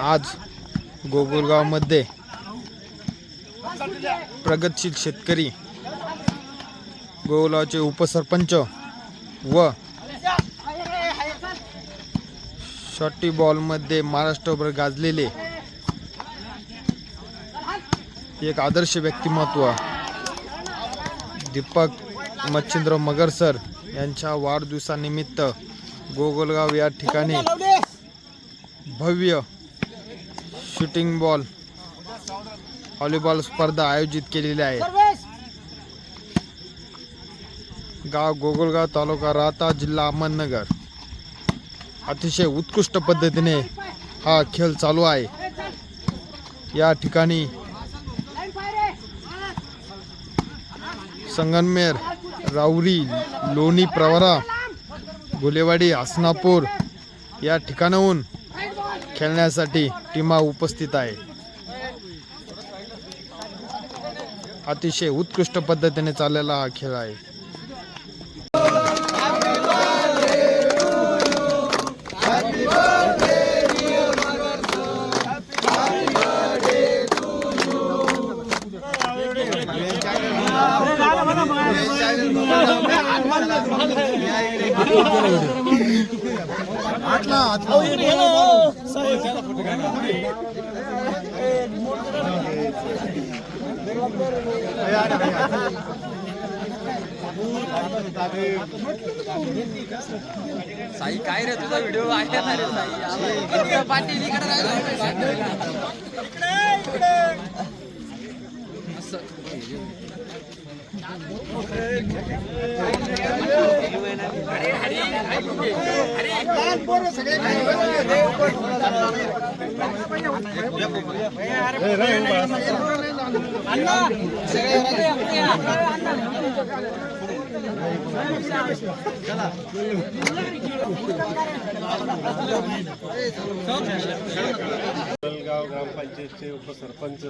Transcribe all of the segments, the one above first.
आज गोगुरगावमध्ये प्रगतशील शेतकरी गोगुरगावचे उपसरपंच व शॉटी बॉलमध्ये महाराष्ट्रभर गाजलेले एक आदर्श व्यक्तिमत्व. दीपक मच्छिंद्र मगर सर यांच्या वाढदिवसानिमित्त गोगलगाव या ठिकाणी भव्य शूटिंग बॉल व्हॉलीबॉल स्पर्धा आयोजित केलेली आहे. गाव गोगलगाव तालुका राहता जिल्हा अहमदनगर. अतिशय उत्कृष्ट पद्धतीने हा खेळ चालू आहे. या ठिकाणी संगनमेर राऊरी लोणी प्रवरा गुलेवाडी आसनापूर या ठिकाणाहून खेळण्यासाठी टीमा उपस्थित आहे. अतिशय उत्कृष्ट पद्धतीने चाललेला हा खेळ आहे. साई काय रे तुझा व्हिडिओ आहे ना रे साई. आलाय. पाटील इकडे राहिला जलगाव ग्रामपंचायतचे उपसरपंच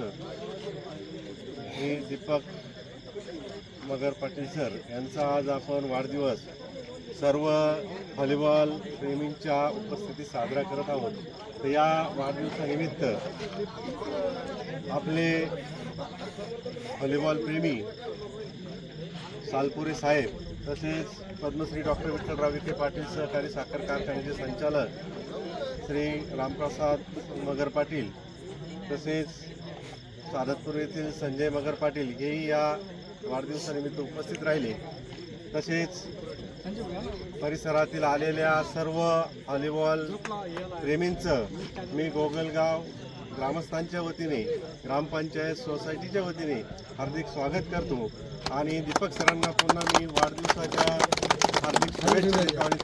मी दीपक मगर पाटील सर यांचा आज आपण वाढदिवस सर्व व्हॉलीबॉल प्रेमींच्या उपस्थितीत साजरा करत आहोत. तर या वाढदिवसानिमित्त आपले व्हॉलीबॉल प्रेमी सालपुरे साहेब तसेच पद्मश्री डॉक्टर विठ्ठलराव विखे पाटील सहकारी साखर कारखान्याचे संचालक श्री रामप्रसाद मगर पाटील तसेच सादतपूर येथील संजय मगर पाटील हेही या वाढदिवसानिमित्त उपस्थित राहिले. तसेच परिसरातील आलेल्या सर्व हॉलीबॉल प्रेमींचं मी गोगलगाव ग्रामस्थांच्या वतीने ग्रामपंचायत सोसायटीच्या वतीने हार्दिक स्वागत करतो. आणि दीपक सरांना पुन्हा मी वाढदिवसाच्या हार्दिक शुभेच्छा देतो आणि